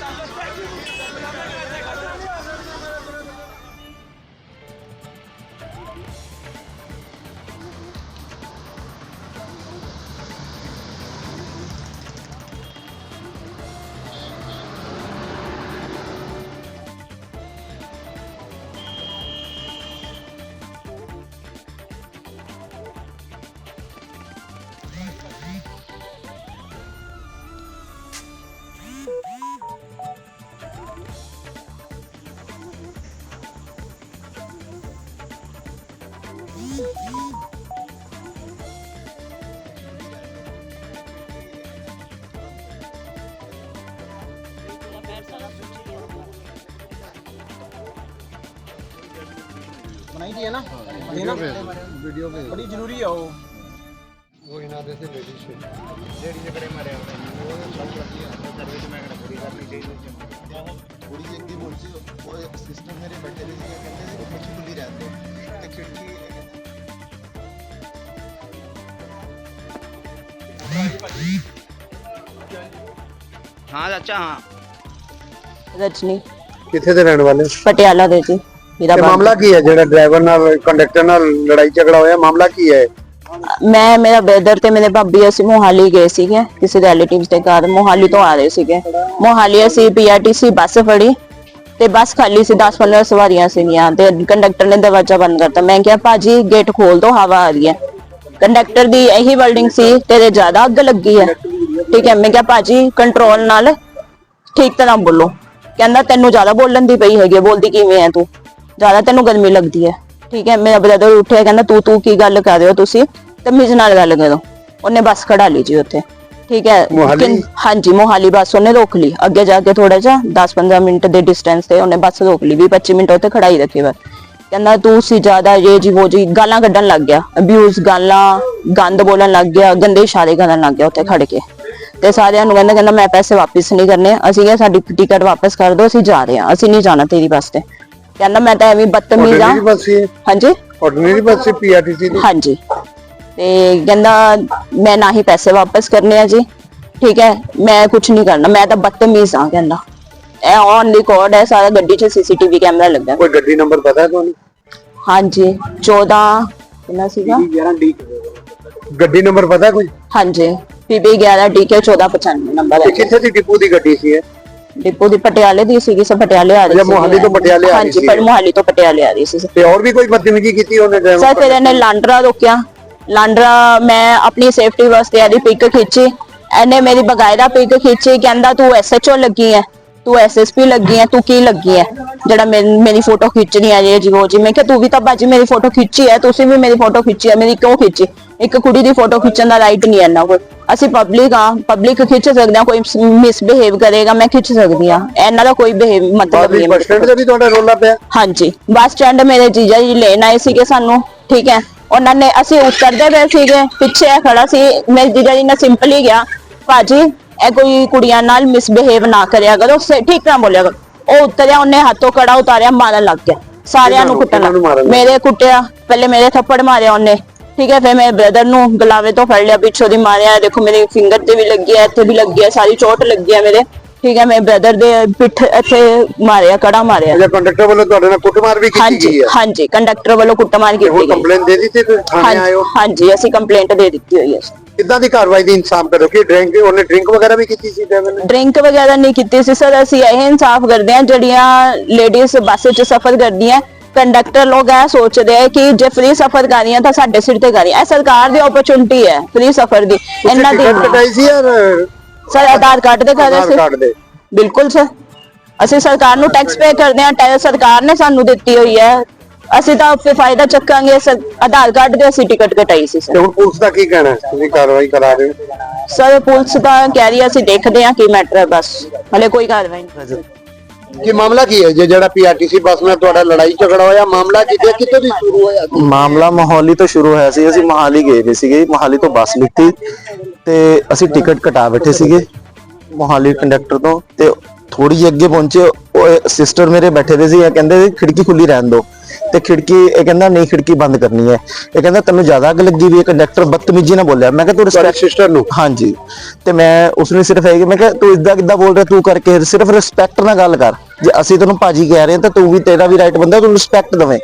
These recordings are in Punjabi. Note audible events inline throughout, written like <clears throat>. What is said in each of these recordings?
大哥 ਬਣਾਈ ਦੀ ਹੈ ਨਾ? ਇਹ ਨਾ ਵੀਡੀਓ ਭੇਜ ਬੜੀ ਜ਼ਰੂਰੀ ਆ ਉਹ। ਉਹ ਇਹਨਾਂ ਦੇ ਤੇ ਲੇਡੀ ਸੀ। ਜਿਹੜੀ ਜਕੜੇ ਮਾਰਿਆ ਉਹਨੇ। ਉਹ ਸਭ ਰੱਖੀ ਆ। ਕਰੇ ਮੈਂ ਕਿਹੜਾ ਪੂਰੀ ਇੱਕ ਦੀ ਰਹਿੰਦੇ ਖਿੜਕੀ ਹਾਂ ਚਾਚਾ ਹਾਂ। ਰਜਨੀ। ਕਿੱਥੇ ਦੇ ਰਹਿਣ ਵਾਲੇ? ਪਟਿਆਲਾ ਦੇ ਜੀ ਮੇਰਾ ਇਹ ਮਾਮਲਾ ਕੀ ਹੈ? ਜਿਹੜਾ ਡਰਾਈਵਰ ਨਾਲ ਕੰਡਕਟਰ ਨਾਲ ਲੜਾਈ ਝਗੜਾ ਹੋਇਆ ਮਾਮਲਾ ਕੀ ਹੈ? ਮੈਂ ਮੇਰਾ ਬ੍ਰਦਰ ਤੇ ਮੇਰੇ ਭਾਬੀ ਅਸੀਂ ਮੋਹਾਲੀ ਗਏ ਸੀਗੇ ਕਿਸੇ ਰਿਲੇਟਿਵਸ ਦੇ ਘਰ ਮੋਹਾਲੀ ਤੋਂ ਆ ਰਹੇ ਸੀਗੇ। ਮੋਹਾਲੀ ਅਸੀਂ ਪੀਆਰਟੀਸੀ ਬੱਸ ਫੜੀ ਤੇ ਬੱਸ ਖਾਲੀ ਸੀ 10-15 ਸਵਾਰੀਆਂ ਸੀਗੀਆਂ ਤੇ ਕੰਡਕਟਰ ਨੇ ਦਰਵਾਜ਼ਾ ਬੰਦ ਕਰਤਾ। ਮੈਂ ਕਿਹਾ ਭਾਜੀ ਗੇਟ ਖੋਲ ਦੋ ਹਵਾ ਆ ਰਹੀ ਹੈ। ਕੰਡਕਟਰ ਦੀ ਇਹੀ ਬਿਲਡਿੰਗ ਸੀ ਤੇਰੇ ਜ਼ਿਆਦਾ ਅੱਗ ਲੱਗੀ ਹੈ। ਠੀਕ ਹੈ ਮੈਂ ਕਿਹਾ ਭਾਜੀ ਕੰਟਰੋਲ ਨਾਲ ਠੀਕ ਤਰ੍ਹਾਂ ਬੋਲੋ। ਕਹਿੰਦਾ ਤੈਨੂੰ ਜ਼ਿਆਦਾ ਬੋਲਣ ਦੀ ਪਈ ਹੈਗੀ ਹੈ, ਬੋਲਦੀ ਕਿਵੇਂ ਹੈ ਤੂੰ? ਜ਼ਿਆਦਾ ਤੈਨੂੰ ਗਰਮੀ ਲੱਗਦੀ ਹੈ। ਠੀਕ ਹੈ ਮੇਰਾ ਬ੍ਰਦਰ ਉੱਠਿਆ ਕਹਿੰਦਾ ਤੂੰ ਤੂੰ ਕੀ ਗੱਲ ਕਰ ਰਹੇ ਹੋ ਤੁਸੀਂ? ਤਮੀਜ਼ ਨਾਲ ਗੱਲ ਕਰੋ। ਉਹਨੇ ਬੱਸ ਖੜਾ ਲਈ ਜੀ ਉੱਥੇ। ਠੀਕ ਹੈ ਮੋਹਾਲੀ? ਕਿਨ- ਹਾਂਜੀ ਮੋਹਾਲੀ ਬੱਸ ਉਹਨੇ ਰੋਕ ਲਈ। ਅੱਗੇ ਜਾ ਕੇ ਥੋੜਾ ਜਿਹਾ 10-15 ਮਿੰਟ ਦੇ ਡਿਸਟੈਂਸ ਤੇ ਉਹਨੇ ਬੱਸ ਰੋਕ ਲਈ। 20-25 ਮਿੰਟ ਉੱਥੇ ਖੜਾਈ ਰੱਖੀ ਬਸ। ਕਹਿੰਦਾ ਤੂੰ ਸੀ ਜ਼ਿਆਦਾ ਇਹ ਜੀ ਉਹ ਜੀ ਗਾਲਾਂ ਕੱਢਣ ਲੱਗ ਗਿਆ ਅਬਿਊਜ਼ ਗਾਲਾਂ ਗੰਦ ਬੋਲਣ ਲੱਗ ਗਿਆ ਗੰਦੇ ਇਸ਼ਾਰੇ ਕਰਨ ਲੱਗ ਗਿਆ ਉੱਥੇ ਖੜ ਕੇ। ਤੇ ਸਾਰਿਆਂ ਨੂੰ ਕਹਿੰਦਾ ਕਹਿੰਦਾ ਮੈਂ ਪੈਸੇ ਵਾਪਸ ਨਹੀਂ ਕਰਨੇ ਅਸੀਂ ਕਿਹਾ ਸਾਡੀ ਟਿਕਟ ਵਾਪਸ ਕਰ ਦਿਓ ਅਸੀਂ ਜਾ ਰਹੇ ਹਾਂ ਅਸੀਂ ਨਹੀਂ ਜਾਣਾ ਤੇਰੀ ਬੱਸ ਤੇ। ਕਹਿੰਦਾ ਮੈਂ ਤਾਂ ਐਵੇਂ ਬਦਤਮੀਜ਼ ਆ ਆਰਡੀਨਰੀ ਬੱਸ ਸੀ ਹਾਂਜੀ? ਆਰਡੀਨਰੀ ਬੱਸ ਸੀ ਪੀਆਰਟੀਸੀ ਦੀ? ਹਾਂਜੀ। ਤੇ ਕਹਿੰਦਾ ਮੈਂ ਨਾ ਹੀ ਪੈਸੇ ਵਾਪਸ ਕਰਨੇ ਆ ਜੀ। ਠੀਕ ਹੈ ਮੈਂ ਕੁਝ ਨਹੀਂ ਕਰਨਾ ਮੈਂ ਤਾਂ ਬਦਤਮੀਜ਼ ਆ ਕਹਿੰਦਾ। ਇਹ ਔਨ ਰਿਕਾਰਡ ਹੈ ਸਾਰਾ ਗੱਡੀ 'ਚ ਸੀਸੀਟੀਵੀ ਕੈਮਰਾ ਲੱਗਾ। ਕੋਈ ਗੱਡੀ ਨੰਬਰ ਪਤਾ ਹੈ ਤੁਹਾਨੂੰ? ਹਾਂਜੀ 14 ਕਿੰਨਾ ਸੀਗਾ? 11 ਡੀ ਗੱਡੀ ਨੰਬਰ ਪਤਾ ਕੋਈ? ਹਾਂਜੀ PB 11 DK 1495 ਨੰਬਰ ਇਹ ਹੈ। ਕਿੱਥੇ ਦੀ ਡਿਪੂ ਦੀ ਗੱਡੀ ਸੀ ਇਹ? ਡਿਪੋ ਦੀ ਪਟਿਆਲੇ ਦੀ ਸੀਗੀ ਸਭ ਪਟਿਆਲੇ ਆ ਰਹੀ ਅੱਛਾ, ਸੀ ਮੋਹਾਲੀ ਤੋਂ ਪਟਿਆਲੇ ਆ ਰਹੀ ਹਾਂਜੀ। ਪਰ ਮੋਹਾਲੀ ਤੋਂ ਪਟਿਆਲੇ ਆ ਰਹੀ ਸੀ ਤੇ ਹੋਰ ਵੀ ਕੋਈ ਬਦਤਮੀਜ਼ੀ ਕੀਤੀ ਉਹਨੇ ਸਰ ਡਰਾਈਵਰ ਫਿਰ ਇਹਨੇ ਲਾਂਡਰਾ ਰੋਕਿਆ। ਲਾਂਡਰਾ ਮੈਂ ਆਪਣੀ ਸੇਫਟੀ ਵਾਸਤੇ ਇਹਦੀ ਪਿਕ ਖਿੱਚੀ। ਇਹਨੇ ਮੇਰੀ ਬਗਾਇਦਾ ਪਿਕ ਖਿੱਚੀ ਕਹਿੰਦਾ ਤੂੰ ਐਸਐਚਓ ਲੱਗੀ ਹੈ। ਤੂੰ ਐਸਐਸਪੀ ਲੱਗੀ ਹੈ ਤੂੰ ਕੀ ਲੱਗੀ ਹੈ ਜਿਹੜਾ ਮੇਰੀ ਫੋਟੋ ਖਿੱਚਣੀ ਆ ਜੇ ਜੀ ਉਹ ਜੀ। ਮੈਂ ਕਿਹਾ ਤੂੰ ਵੀ ਤਾਂ ਬਾਜੀ ਮੇਰੀ ਫੋਟੋ ਖਿੱਚੀ ਹੈ ਤੁਸੀਂ ਵੀ ਮੇਰੀ ਫੋਟੋ ਖਿੱਚੀ ਹੈ ਮੇਰੀ ਕਿਉਂ ਖਿੱਚੀ? ਇੱਕ ਕੁੜੀ ਦੀ ਫੋਟੋ ਖਿੱਚਣ ਦਾ ਰਾਈਟ ਨਹੀਂ ਨਾ ਕੋਈ। ਅਸੀਂ ਪਬਲਿਕ ਆ ਪਬਲਿਕ ਖਿੱਚ ਸਕਦੇ ਹਾਂ ਕੋਈ ਮਿਸਬਿਹੇਵ ਕਰੇਗਾ ਮੈਂ ਖਿੱਚ ਸਕਦੀ ਹਾਂ ਇਹਨਾਂ ਦਾ ਕੋਈ ਬਿਹੇਵ ਮਤਲਬ ਨਹੀਂ ਬੱਸ ਸਟੈਂਡ ਤੇ ਵੀ ਤੁਹਾਡਾ ਰੋਲਾ ਪਿਆ। ਹਾਂਜੀ। ਬੱਸ ਸਟੈਂਡ ਮੇਰੇ ਜੀਜਾ ਜੀ ਲੈਣ ਆਏ ਸੀਗੇ ਸਾਨੂੰ ਠੀਕ ਹੈ ਉਹਨਾਂ ਨੇ ਅਸੀਂ ਉਤਰਦੇ ਪਏ ਸੀਗੇ ਪਿੱਛੇ ਖੜਾ ਸੀ ਮੇਰੇ ਜੀਜਾ ਜੀ ਨੇ ਸਿੰਪਲੀ ਗਿਆ। ਭਾਜੀ ਇਹ ਕੋਈ ਕੁੜੀਆਂ ਨਾਲ ਮਿਸਬਿਹੇਵ ਨਾ ਕਰਿਆ ਕਰੋ ਸ- ਠੀਕ ਨਾ ਬੋਲਿਆ ਕਰੋ। ਉਹ ਉਤਰਿਆ ਉਹਨੇ ਹੱਥੋਂ ਕੜਾ ਉਤਾਰਿਆ ਮਾਰਨ ਲੱਗ ਗਿਆ। ਸਾਰਿਆਂ ਨੂੰ ਕਿਹਨਾਂ ਕੁੱਟਣ ਨੂੰ ਲੱਗ ਮਾਰਨ ਲੱਗ ਮੇਰੇ ਕੁੱਟਿਆ ਪਹਿਲੇ ਮੇਰੇ ਥੱਪੜ ਮਾਰਿਆ ਉਹਨੇ। ਠੀਕ ਹੈ ਫਿਰ ਮੇਰੇ ਬ੍ਰਦਰ ਨੂੰ ਗਲਾਵੇ ਤੋਂ ਫੜ ਲਿਆ ਪਿੱਛੋਂ ਦੀ ਮਾਰਿਆ ਦੇਖੋ ਮੇਰੇ ਫਿੰਗਰ ਤੇ ਵੀ ਲੱਗੀ ਹੈ ਇੱਥੇ ਵੀ ਲੱਗੀ ਹੈ ਸਾਰੀ ਚੋਟ ਲੱਗੀ ਹੈ ਮੇਰੇ। ਠੀਕ ਹੈ ਮੇਰੇ ਬ੍ਰਦਰ ਦੇ ਪਿੱਠ ਇੱਥੇ ਮਾਰਿਆ ਕੜਾ ਮਾਰਿਆ। ਅਜਾ ਕੰਡਕਟਰ ਵੱਲੋਂ ਤੁਹਾਡੇ ਨਾਲ ਕੁੱਟਮਾਰ ਵੀ ਕੀਤੀ ਹਾਂਜੀ ਗਈ ਹੈ? ਹਾਂਜੀ ਕੰਡਕਟਰ ਵੱਲੋਂ ਕੁੱਟਮਾਰ ਤੇ ਕੀਤੀ ਹੁਣ ਗਈ ਕੰਪਲੇਂਟ ਦੇ ਦਿੱਤੀ ਤੁਸੀਂ ਥਾਣੇ ਆਏ ਹੋ? ਹਾਂਜੀ ਹਾਂਜੀ ਅਸੀਂ ਕੰਪਲੇਂਟ ਦੇ ਦਿੱਤੀ ਹੋਈ ਹੈ। ਕਿੱਦਾਂ ਦੀ ਕਾਰਵਾਈ ਦੀ ਇਨਸਾਫ ਕਰੋ? ਕਿ ਡਰਿੰਕ ਉਹਨੇ ਡਰਿੰਕ ਵਗੈਰਾ ਵੀ ਕੀਤੀ ਸੀ ਡਰਾਈਵਰ ਨੇ? ਡਰਿੰਕ ਵਗੈਰਾ ਨਹੀਂ ਕੀਤੀ ਸੀ ਸਰ ਅਸੀਂ ਇਹ ਇਨਸਾਫ ਕਰਦੇ ਹਾਂ ਜਿਹੜੀਆਂ ਲੇਡੀਜ਼ ਬੱਸ 'ਚ ਸਫ਼ਰ ਕਰਦੀਆਂ ਕੰਡਕਟਰ ਲੋਕ ਇਹ ਸੋਚਦੇ ਆ ਕਿ ਜੇ ਫ੍ਰੀ ਸਫ਼ਰ ਕਰ ਰਹੀਆਂ ਤਾਂ ਸਾਡੇ ਸਿਰ ਤੇ ਕਰ ਰਹੀਆਂ ਇਹ ਸਰਕਾਰ ਦੀ ਓਪਰਚੁਨਿਟੀ ਹੈ ਫ੍ਰੀ ਸਫ਼ਰ ਦੀ। ਇਹਨਾਂ ਦੀ ਟਿਕਟ ਕਟਾਈ ਸੀ ਯਾਰ ਸਰ ਆਧਾਰ ਕਾਰਡ ਦੇ ਕਰ ਸੀ। ਕਾਰਡ ਦੇ। ਬਿਲਕੁਲ ਸਰ। ਅਸੀਂ ਸਰਕਾਰ ਨੂੰ ਟੈਕਸ ਪੇ ਕਰਦੇ ਹਾਂ ਟੈ- ਸਰਕਾਰ ਨੇ ਸਾਨੂੰ ਦਿੱਤੀ ਹੋਈ ਹੈ। ਅਸੀਂ ਤਾਂ ਫਿਰ ਫਾਇਦਾ ਚੱਕਾਂਗੇ ਸਰ ਆਧਾਰ ਕਾਰਡ ਦੇ ਅਸੀਂ ਟਿਕਟ ਕਟਾਈ ਸੀ ਸਰ। ਹੁਣ ਪੁਲਿਸ ਦਾ ਕੀ ਕਹਿਣਾ ਹੈ? ਤੁਸੀਂ ਕਾਰਵਾਈ ਕਰਾ ਰਹੇ ਹੋ? ਸਰ ਪੁਲਿਸ ਤਾਂ ਕਹਿ ਰਹੀ ਹੈ ਅਸੀਂ ਦੇਖਦੇ ਹਾਂ ਕੀ ਮੈਟਰ ਹੈ ਬਸ। ਹਲੇ ਕੋਈ ਕਾਰਵਾਈ ਨਹੀਂ। ਕੀ ਮਾਮਲਾ ਕੀ ਹੈ? ਜੇ ਜਿਹੜਾ ਪੀਆਰਟੀਸੀ ਬੱਸ ਨਾਲ ਤੁਹਾਡਾ ਲੜਾਈ ਝਗੜਾ ਹੋਇਆ ਮਾਮਲਾ ਕਿੱਥੇ ਕਿੱਥੋਂ ਦੀ ਸ਼ੁਰੂ ਹੋਇਆ? ਮਾਮਲਾ ਮੋਹਾਲੀ ਤੋਂ ਸ਼ੁਰੂ ਹੋਇਆ ਸੀ। ਅਸੀਂ ਮੋਹਾਲੀ ਗਏ ਹੋਏ ਸੀਗੇ। ਮੋਹਾਲੀ ਤੋਂ ਬੱਸ ਲਿੱਤੀ ਤੇ ਅਸੀਂ ਟਿਕਟ ਕਟਾ ਬੈਠੇ ਸੀਗੇ ਮੋਹਾਲੀ ਕੰਡਕਟਰ ਤੋਂ ਤੇ ਥੋੜੀ ਜਿਹੀ ਅੱਗੇ ਪਹੁੰਚੇ। ਉਹ ਸਿਸਟਰ ਮੇਰੇ ਬੈਠੇ ਦੇ ਸੀ। ਇਹ ਕਹਿੰਦੇ ਸੀ ਖਿੜਕੀ ਖੁੱਲੀ ਰਹਿਣ ਦਿਓ। ਤੇ ਖਿੜਕੀ ਇਹ ਕਹਿੰਦਾ ਨਹੀਂ ਖਿੜਕੀ ਬੰਦ ਕਰਨੀ ਹੈ। ਇਹ ਕਹਿੰਦਾ ਤੈਨੂੰ ਜ਼ਿਆਦਾ ਅੱਗ ਲੱਗੀ ਵੀ ਹੈ ਕੰਡਕਟਰ ਬਦਤਮੀਜੀ ਨਾਲ ਬੋਲਿਆ। ਮੈਂ ਕਿਹਾ ਤੂੰ ਰਿਸਪੈਕਟ ਸਿਸਟਰ ਨੂੰ? ਹਾਂਜੀ। ਤੇ ਮੈਂ ਉਸ ਨੂੰ ਸਿਰਫ ਇਹ ਕਿ ਮੈਂ ਕਿਹਾ ਤੂੰ ਇਦਾਂ ਕਿੱਦਾਂ ਬੋਲ ਰਿਹਾ ਤੂੰ ਕਰਕੇ ਸਿਰਫ ਰਿਸਪੈਕਟ ਨਾਲ ਗੱਲ ਕਰ। ਜੇ ਅਸੀਂ ਤੈਨੂੰ ਭਾਜੀ ਕਹਿ ਰਹੇ ਹਾਂ ਤਾਂ ਤੂੰ ਵੀ ਤੇਰਾ ਵੀ ਰਾਈਟ ਬੰਦਾ ਤੂੰ ਰਿਸਪੈਕਟ ਦਵੇਂ।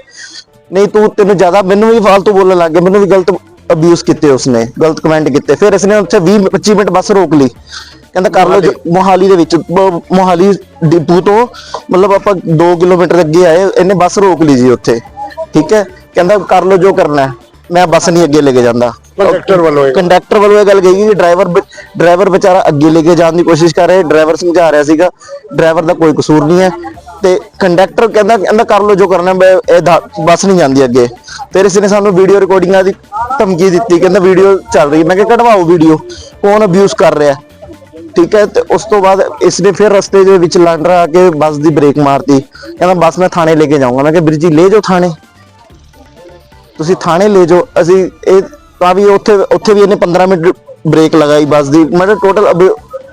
ਨਹੀਂ ਤੂੰ ਤੈਨੂੰ ਜ਼ਿਆਦਾ ਮੈਨੂੰ ਵੀ ਫालतू ਬੋਲਣ ਲੱਗ ਗਿਆ ਮੈਨੂੰ ਵੀ ਗਲਤ ਅਬਿਊਜ਼ ਕੀਤੇ ਉਸਨੇ ਗਲਤ ਕਮੈਂਟ ਕੀਤੇ। ਫਿਰ ਇਸਨੇ ਉੱਥੇ 20 25 ਮਿੰਟ ਬੱਸ ਰੋਕ ਲਈ। ਕਹਿੰਦਾ ਕਰ ਲਓ ਮੋਹਾਲੀ। ਦੇ ਵਿੱਚ ਬ- ਮੋਹਾਲੀ ਡਿਪੂ ਤੋਂ ਮਤਲਬ ਆਪਾਂ 2 ਕਿਲੋਮੀਟਰ ਅੱਗੇ ਆਏ ਇਹਨੇ ਬੱਸ ਰੋਕ ਲਈ ਜੀ ਉੱਥੇ। ਠੀਕ ਹੈ? ਕਹਿੰਦਾ ਕਰ ਲਓ ਜੋ ਕਰਨਾ ਹੈ। ਮੈਂ ਬੱਸ ਨਹੀਂ ਅੱਗੇ ਲੈ ਕੇ ਜਾਂਦਾ। ਕੰਡਕਟਰ ਵੱਲੋਂ ਇਹ। ਕੰਡਕਟਰ ਵੱਲੋਂ ਇਹ ਗੱਲ ਕਹੀ ਕਿ ਡਰਾਈਵਰ ਡਰਾਈਵਰ ਵਿਚਾਰਾ ਅੱਗੇ ਲੈ ਕੇ ਜਾਣ ਦੀ ਕੋਸ਼ਿਸ਼ ਕਰ ਰਿਹਾ ਡਰਾਈਵਰ ਸਮਝਾ ਰਿਹਾ ਸੀਗਾ ਡਰਾਈਵਰ ਦਾ ਕੋਈ ਕਸੂਰ ਨਹੀਂ ਹੈ। ਤੇ ਕੰਡਕਟਰ ਕਹਿੰਦਾ ਕਹਿੰਦਾ ਕਰ ਲਓ ਜੋ ਕਰਨਾ ਮੈਂ ਇਹ ਦਾ- ਬੱਸ ਨਹੀਂ ਜਾਂਦੀ ਅੱਗੇ। ਫਿਰ ਇਸ ਨੇ ਸਾਨੂੰ ਵੀਡੀਓ ਰਿਕਾਰਡਿੰਗਾਂ ਦੀ ਧਮਕੀ ਦਿੱਤੀ। ਕਹਿੰਦਾ ਵੀਡੀਓ ਚੱਲ ਰਹੀ ਹੈ। ਮੈਂ ਕਿਹਾ ਕਢਵਾਓ ਵੀਡੀਓ ਕੌਣ ਅਬਿਊਜ਼ ਕਰ ਰਿਹਾ ਠੀਕ ਹੈ, ਤੇ ਉਸ ਤੋਂ ਬਾਅਦ ਇਸ ਨੇ ਫਿਰ ਰਸਤੇ ਦੇ ਵਿੱਚ ਲਾਂਡਰਾ ਆ ਕੇ ਬੱਸ ਦੀ ਬ੍ਰੇਕ ਮਾਰਤੀ। ਕਹਿੰਦਾ, ਬੱਸ ਮੈਂ ਥਾਣੇ ਲੈ ਕੇ ਜਾਊਂਗਾ। ਮੈਂ ਕਿਹਾ, ਵੀਰ ਜੀ, ਲੈ ਜਾਓ ਥਾਣੇ। ਤੁਸੀਂ ਥਾਣੇ ਲੈ ਜਾਓ। ਅਸੀਂ ਇਹ ਤਾਂ ਵੀ ਉੱਥੇ ਉੱਥੇ ਵੀ ਇਹਨੇ 15 ਮਿੰਟ ਬ੍ਰੇਕ ਲਗਾਈ ਬੱਸ ਦੀ। ਮਤਲਬ ਟੋਟਲ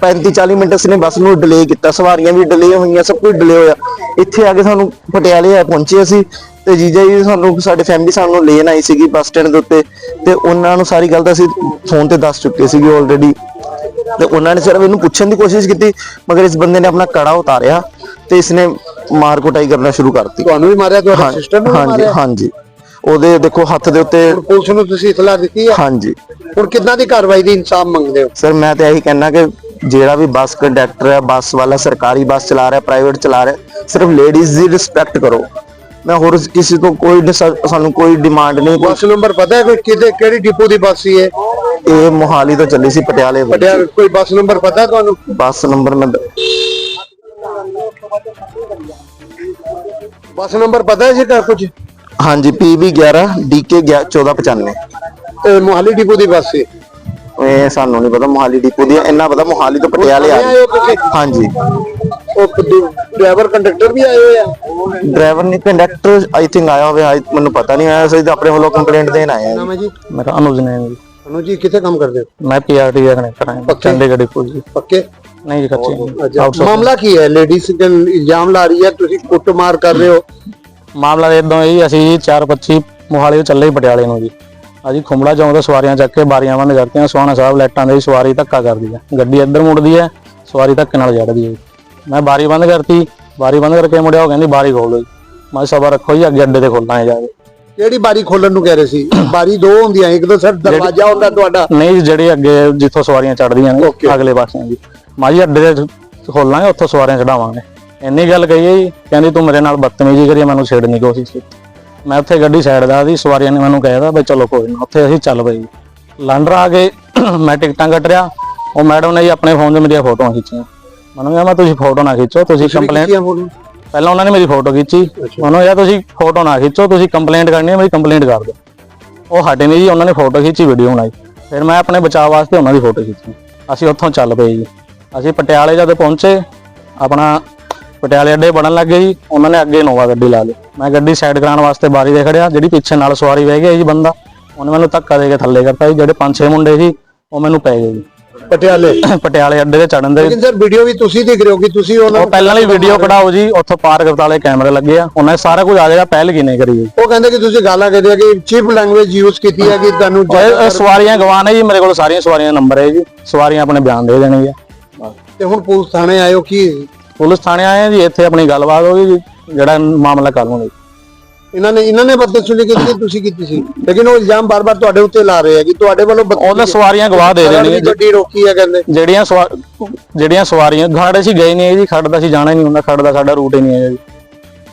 35 40 ਮਿੰਟ ਅਸੀਂ ਬੱਸ ਨੂੰ ਡਿਲੇ ਕੀਤਾ। ਸਵਾਰੀਆਂ ਵੀ ਡਿਲੇ ਹੋਈਆਂ, ਸਭ ਕੁਝ ਡਿਲੇ ਹੋਇਆ। ਇੱਥੇ ਆ ਕੇ ਸਾਨੂੰ ਪਟਿਆਲੇ ਆ ਪਹੁੰਚੇ ਅਸੀਂ ਤੇ ਜੀਜਾ ਜੀ ਸਾਨੂੰ, ਸਾਡੇ ਫੈਮਿਲੀ ਸਾਨੂੰ ਲੈਣ ਆਈ ਸੀਗੀ ਬੱਸ ਸਟੈਂਡ ਦੇ ਉੱਤੇ ਤੇ ਉਹਨਾਂ ਨੂੰ ਸਾਰੀ ਗੱਲ ਤਾਂ ਅਸੀਂ ਫੋਨ ਤੇ ਦੱਸ ਚੁੱਕੇ ਸੀਗੇ ਆਲਰੇਡੀ ਤੇ ਉਹਨਾਂ ਨੇ ਸਿਰਫ ਇਹਨੂੰ ਪੁੱਛਣ ਦੀ ਕੋਸ਼ਿਸ਼ ਕੀਤੀ ਮਗਰ ਇਸ ਬੰਦੇ ਨੇ ਆਪਣਾ ਕੜਾ ਉਤਾਰਿਆ ਤੇ ਇਸਨੇ ਮਾਰ ਕੁਟਾਈ ਕਰਨਾ ਸ਼ੁਰੂ ਕਰਤੀ। ਤੁਹਾਨੂੰ ਵੀ ਮਾਰਿਆ ਤੁਹਾਡੇ ਸਿਸਟਰ ਨੂੰ ਵੀ ਹਾਂਜੀ ਮਾਰਿਆ? ਹਾਂਜੀ। ਉਹਦੇ ਦੇਖੋ ਹੱਥ ਦੇ ਉੱਤੇ ਹੁਣ ਪੁਲਿਸ ਨੂੰ ਤੁਸੀਂ ਇਤਲਾਹ ਦਿੱਤੀ ਹੈ ਹਾਂਜੀ। ਹੁਣ ਕਿੰਨਾ ਦੀ ਕਾਰਵਾਈ ਦੀ ਇਨਸਾਫ ਮੰਗਦੇ ਹੋ? ਸਰ ਮੈਂ ਤਾਂ ਇਹੀ ਕਹਿਣਾ ਕਿ ਜਿਹੜਾ ਵੀ ਬੱਸ ਕੰਡਕਟਰ ਹੈ ਬੱਸ ਵਾਲਾ ਸਰਕਾਰੀ ਬੱਸ ਚਲਾ ਰਿਹਾ ਪ੍ਰਾਈਵੇਟ ਚਲਾ ਰਿਹਾ ਸਿਰਫ ਲੇਡੀਜ਼ ਦੀ ਰਿਸਪੈਕਟ ਕਰੋ। ਮੈਂ ਹੋਰ ਕਿਸੇ ਤੋਂ ਕੋਈ ਸਾਨੂੰ ਕੋਈ ਡਿਮਾਂਡ ਨਹੀਂ ਕੋਈ ਬੱਸ ਨੰਬਰ ਪਤਾ ਹੈ ਕੋਈ ਕਿਤੇ ਕਿਹੜੀ ਡਿਪੂ ਦੀ ਬੱਸ ਸੀ ਇਹ? ਇਹ ਮੋਹਾਲੀ ਤੋਂ ਚੱਲੀ ਸੀ ਪਟਿਆਲੇ ਵੱਲ। ਪਟਿਆਲਾ ਕੋਈ ਬੱਸ ਨੰਬਰ ਪਤਾ ਤੁਹਾਨੂੰ? ਬੱਸ ਨੰਬਰ ਮੈਂ ਬੱਸ ਨੰਬਰ ਪਤਾ ਹੈ ਜੀ ਕਾ ਕੁਝ? ਹਾਂਜੀ PB 11 DK 1495 ਇਹ ਮੋਹਾਲੀ ਡਿਪੂ ਦੀ ਬੱਸ ਸੀ। ਇਹ ਸਾਨੂੰ ਨਹੀਂ ਪਤਾ ਮੋਹਾਲੀ ਡਿਪੂ ਦੀ ਹੈ, ਇੰਨਾ ਪਤਾ ਮੋਹਾਲੀ ਤੋਂ ਪਟਿਆਲੇ ਆ ਆਏ ਹੋ ਤੁਸੀਂ? ਹਾਂਜੀ। ਉਹ ਡਰਾਈਵਰ ਕੰਡਕਟਰ ਵੀ ਆਏ ਹੋਏ ਆ? ਡਰਾਈਵਰ ਨਹੀਂ ਕੰਡਕਟਰ ਆਈ ਥਿੰਕ ਆਇਆ ਹੋਵੇ ਆਈ- ਮੈਨੂੰ ਪਤਾ ਨਹੀਂ ਆਇਆ ਅਸੀਂ ਤਾਂ ਆਪਣੇ ਵੱਲੋਂ ਕੰਪਲੇਂਟ ਦੇਣ ਹਾਂ ਨਾਮ ਹੈ ਜੀ। ਮੇਰਾ ਅਨੁਜ ਨੇ ਜੀ। ਅਨੂ ਜੀ ਕਿੱਥੇ ਕੰਮ ਕਰਦੇ ਹੋ? ਮੈਂ ਪੀਆਰਟੀ ਦਾ ਕਨੈਕਟਰ ਹਾਂ ਪੱਕੇ? ਚੰਡੀਗੜ੍ਹ ਡਿਪੂ ਜੀ। ਪੱਕੇ? ਨਹੀਂ ਜੀ ਕੱਚੇ ਅੱਛਾ। ਮਾਮਲਾ ਕੀ ਹੈ? ਲੇਡੀਜ਼ ਇਲਜ਼ਾਮ ਲਾ ਰਹੀ ਹੈ ਤੁਸੀਂ ਕੁੱਟਮਾਰ ਕਰ ਰਹੇ ਹੋ। ਮਾਮਲਾ ਇਦਾਂ ਹੈ ਜੀ ਅਸੀਂ ਜੀ 425 ਮੋਹਾਲੀ ਤੋਂ ਚੱਲੇ ਹੀ ਪਟਿਆਲੇ ਨੂੰ ਜੀ। ਅਸੀਂ ਖੁੰਬੜਾ ਚੌਂਕ ਤੋਂ ਸਵਾਰੀਆਂ ਚੱਕ ਕੇ ਬਾਰੀਆਂ ਬੰਦ ਕਰਤੀਆਂ ਸੋਹਣਾ ਸਾਹਿਬ ਲਾਈਟਾਂ ਦੇ ਜੀ ਸਵਾਰੀ ਧੱਕਾ ਕਰਦੀ ਹੈ। ਗੱਡੀ ਇੱਧਰ ਮੁੜਦੀ ਹੈ ਸਵਾਰੀ ਧੱਕੇ ਨਾਲ ਚੜਦੀ ਹੈ ਜੀ। ਮੈਂ ਬਾਰੀ ਬੰਦ ਕਰਤੀ ਬਾਰੀ ਬੰਦ ਕਰਕੇ ਮੁੜਿਆ ਉਹ ਕਹਿੰਦੀ ਬਾਰੀ ਖੋਲੋ ਜੀ। ਮੈਂ ਸਬਰ ਰੱਖੋ ਜੀ ਅੱਗੇ ਅੱਡੇ ਤੇ ਖੋਲਾਂਗੇ ਜਾ ਕੇ। ਕਿਹੜੀ ਬਾਰੀ ਖੋਲਣ ਨੂੰ ਕਹਿ ਰਹੇ ਸੀ? ਬਾਰੀ ਦੋ ਹੁੰਦੀਆਂ ਇੱਕ ਤਾਂ ਸਰ ਦਰਵਾਜ਼ਾ ਹੁੰਦਾ ਤੁਹਾਡਾ। ਨਹੀਂ ਜਿਹੜੀ ਅੱਗੇ ਜਿੱਥੋਂ ਸਵਾਰੀਆਂ ਚੜਦੀਆਂ ਨੇ. ਅਗਲੇ ਪਾਸੇ ਜੀ। ਮਾਜੀ ਅੱਡੇ ਤੇ ਖੋਲਾਂਗੇ ਉੱਥੋਂ ਸਵਾਰੀਆਂ ਚੜਾਵਾਂਗੇ ਇੰਨੀ ਗੱਲ ਕਹੀ ਹੈ ਜੀ ਕਹਿੰਦੀ ਤੂੰ ਮੇਰੇ ਨਾਲ ਬਦਤਮੀਜ਼ੀ ਕਰੀ ਮੈਨੂੰ ਛੇੜਨ ਦੀ ਕੋਸ਼ਿਸ਼ ਕੀਤੀ। ਮੈਂ ਉੱਥੇ ਗੱਡੀ ਸਾਈਡ ਦਾ ਦੀ ਸਵਾਰੀਆਂ ਨੇ ਮੈਨੂੰ ਕਹਿਦਾ ਬਈ ਚਲੋ ਕੋਈ ਨਾ ਉੱਥੇ ਅਸੀਂ ਚੱਲ ਪਏ ਲਾਂਡਰਾ ਆ ਕੇ <clears throat> ਮੈਂ ਟਿਕਟਾਂ ਕੱਟ ਰਿਆ ਉਹ ਮੈਡਮ ਨੇ ਜੀ ਆਪਣੇ ਫੋਨ 'ਤੇ ਮੇਰੀਆਂ ਫੋਟੋਆਂ ਖਿੱਚੀਆਂ। ਮੈਨੂੰ ਮੈਂ ਤੁਸੀਂ ਫੋਟੋ ਨਾ ਖਿੱਚੋ ਤੁਸੀਂ ਕੰਪਲੇਂਟ ਪਹਿਲਾਂ ਉਹਨਾਂ ਨੇ ਮੇਰੀ ਫੋਟੋ ਖਿੱਚੀ। ਮੈਨੂੰ ਕਿਹਾ ਤੁਸੀਂ ਫੋਟੋ ਨਾ ਖਿੱਚੋ ਤੁਸੀਂ ਕੰਪਲੇਂਟ ਕਰਨੀ ਹੈ ਮੇਰੀ ਕੰਪਲੇਂਟ ਕਰ ਦਿਓ। ਉਹ ਹਟੇ ਨਹੀਂ ਜੀ ਉਹਨਾਂ ਨੇ ਫੋਟੋ ਖਿੱਚੀ ਵੀਡੀਓ ਬਣਾਈ। ਫਿਰ ਮੈਂ ਆਪਣੇ ਬਚਾਅ ਵਾਸਤੇ ਉਹਨਾਂ ਦੀ ਫੋਟੋ ਖਿੱਚੀ। ਅਸੀਂ ਉੱਥੋਂ ਚੱਲ ਪਏ ਜੀ। ਅਸੀਂ ਪਟਿਆਲੇ ਜਦ ਪਹੁੰਚੇ ਆਪਣਾ ਪਟਿਆਲੇ ਅੱਡੇ ਬਣਨ ਲੱਗੇ ਜੀ। ਉਹਨਾਂ ਨੇ ਅੱਗੇ ਨੋਵਾ ਗੱਡੀ ਲਾ ਲਈ। ਮੈਂ ਗੱਡੀ ਸਾਈਡ ਕਰਾਉਣ ਵਾਸਤੇ ਬਾਰੀ ਦੇ ਖੜਿਆ। ਜਿਹੜੀ ਪਿੱਛੇ ਨਾਲ ਸਵਾਰੀ ਬਹਿ ਗਿਆ ਜੀ ਬੰਦਾ ਉਹਨੇ ਮੈਨੂੰ ਧੱਕਾ ਦੇ ਕੇ ਥੱਲੇ ਕਰਤਾ ਜੀ। ਜਿਹੜੇ ਪੰਜ ਛੇ ਮੁੰਡੇ ਸੀ ਉਹ ਮੈਨੂੰ ਪੈ ਗਏ ਜੀ। ਪਟਿਆਲੇ। ਪਟਿਆਲੇ ਅੱਡੇ ਤੇ ਚੜਨ ਦੇ। ਲੇਕਿਨ ਸਰ ਵੀਡੀਓ ਵੀ ਤੁਸੀਂ ਦੇਖ ਰਹੇ ਹੋ ਕਿ ਤੁਸੀਂ ਉਹਨਾਂ ਉਹ ਪਹਿਲਾਂ ਵਾਲੀ ਵੀਡੀਓ ਕਢਾਓ ਜੀ ਉੱਥੋਂ ਪਾਰਕ ਵਾਲੇ ਕੈਮਰੇ ਲੱਗੇ ਆ। ਉਹਨਾਂ 'ਚ ਸਾਰਾ ਕੁਝ ਆ ਜਾਏਗਾ ਪਹਿਲ ਕਿਨੇ ਕਰੀ ਜੀ ਉਹ ਕਹਿੰਦੇ ਕਿ ਤੁਸੀਂ ਗਾਲਾਂ ਕੱਢਿਆ ਕਿ ਚੀਪ ਲੈਂਗੁਏਜ ਯੂਜ਼ ਕੀਤੀ ਹੈ ਕਿ ਤੁਹਾਨੂੰ ਇਹ ਸਵਾਰੀਆਂ ਗਵਾ ਨੇ ਜੀ ਮੇਰੇ ਕੋਲ ਸਾਰੀਆਂ ਸਵਾਰੀਆਂ ਦਾ ਨੰਬਰ ਹੈ ਜੀ। ਸਵਾਰੀਆਂ ਆਪਣੇ ਬਿਆਨ ਦੇ ਦੇਣਗੇ। ਤੇ ਹੁਣ ਪੁਲਿਸ ਥਾਣੇ ਆਇਓ ਕੀ ਪੁਲਿਸ ਥਾਣੇ ਆਏ ਆ ਜੀ ਇੱਥੇ ਆਪਣੀ ਗੱਲਬਾਤ ਹੋ ਗਈ ਜੀ ਜਿਹੜਾ ਮਾਮਲਾ ਕਰ ਲਵਾਂਗੇ ਇਹਨਾਂ ਨੇ ਇਹਨਾਂ ਨੇ ਬਦਤਮੀਜ਼ੀ ਕੀਤੀ ਤੁਸੀਂ ਕੀਤੀ ਸੀ? ਲੇਕਿਨ ਉਹ ਇਲਜ਼ਾਮ ਬਾਰ-ਬਾਰ ਤੁਹਾਡੇ ਉੱਤੇ ਲਾ ਰਹੇ ਆ ਕਿ ਤੁਹਾਡੇ ਵੱਲੋਂ ਉਹਨਾਂ ਸਵਾਰੀਆਂ ਗਵਾਹ ਦੇ ਦੇਣਗੇ। ਗੱਡੀ ਰੋਕੀ ਹੈ ਕਹਿੰਦੇ। ਜਿਹੜੀਆਂ ਜਿਹੜੀਆਂ ਸਵਾਰੀਆਂ ਖੜ ਅਸੀਂ ਗਏ ਨਹੀਂ ਜੀ ਖੜਦਾ ਸੀ ਜਾਣਾ ਨਹੀਂ ਹੁੰਦਾ ਖੜਦਾ ਸਾਡਾ ਰੂਟ ਹੀ ਨਹੀਂ ਹੈ ਜੀ।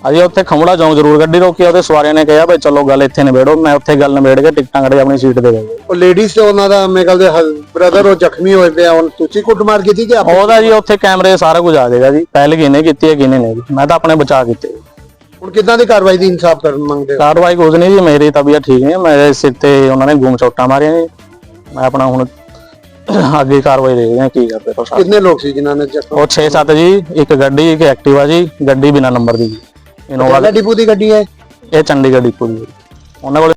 ਅਜੇ ਉੱਥੇ ਖੰਮੜਾ ਚੌਂਕ ਜ਼ਰੂਰ ਗੱਡੀ ਰੋਕੀ ਉਹਦੇ ਸਵਾਰੀਆਂ ਨੇ ਕਿਹਾ ਬਈ ਚਲੋ ਗੱਲ ਇੱਥੇ ਨਿਬੇੜੋ ਮੈਂ ਉੱਥੇ ਗੱਲ ਨਿਬੇੜ ਕੇ ਟਿਕਟਾਂ ਕੱਢ ਕੇ ਆਪਣੀ ਸੀਟ ਤੇ ਗਿਆ ਉਹ ਲੇਡੀਜ਼ ਤੇ ਉਹਨਾਂ ਦਾ ਮੇਰੇ ਖਿਆਲ ਦੇ ਬ੍ਰਦਰ ਉਹ ਜ਼ਖਮੀ ਹੋਏ ਪਿਆ ਹੁਣ ਤੁਸੀਂ ਕੁੱਟਮਾਰ ਕੀਤੀ ਕਿ ਆਪੇ ਉਹਦਾ ਜੀ ਉੱਥੇ ਕੈਮਰੇ ਸਾਰਾ ਕੁਝ ਆ ਜਾਏਗਾ ਜੀ ਪਹਿਲ ਕਿਨੇ ਕੀਤੀ ਹੈ ਕਿਨੇ ਨਹੀਂ ਮੈਂ ਤਾਂ ਆਪਣੇ ਬਚਾ ਕੀਤੇ। ਹੁਣ ਕਿੱਦਾਂ ਦੀ ਕਾਰਵਾਈ ਦੀ ਇਨਸਾਫ ਕਰਨ ਮੰਗਦੇ ਹੋ? ਕਾਰਵਾਈ ਕੁਝ ਨਹੀਂ ਜੀ ਮੇਰੀ ਤਬੀਅਤ ਠੀਕ ਨਹੀਂ ਹੈ ਮੇਰੇ ਸਿਰ ਤੇ ਉਹਨਾਂ ਨੇ ਗੂਮ ਚੋਟਾਂ ਮਾਰੀਆਂ ਜੀ। ਮੈਂ ਆਪਣਾ ਹੁਣ ਅੱਗੇ ਕਾਰਵਾਈ ਦੇਖਦੇ ਹਾਂ ਕੀ ਕਰਦੇ ਹੋ ਕਿੰਨੇ ਲੋਕ ਸੀ ਜਿਨ੍ਹਾਂ ਨੇ ਉਹ 6-7 ਜੀ ਇੱਕ ਗੱਡੀ ਇੱਕ ਐਕਟਿਵਾ ਜੀ ਗੱਡੀ ਬਿਨਾ ਨੰਬਰ ਦੀ ਜੀ। ਇਨੋਵਾ ਵਾਲਾ ਡਿਪੂ ਦੀ ਗੱਡੀ ਹੈ? ਇਹ ਚੰਡੀਗੜ੍ਹ ਡਿਪੂ ਦੀ। ਉਹਨਾਂ ਕੋਲ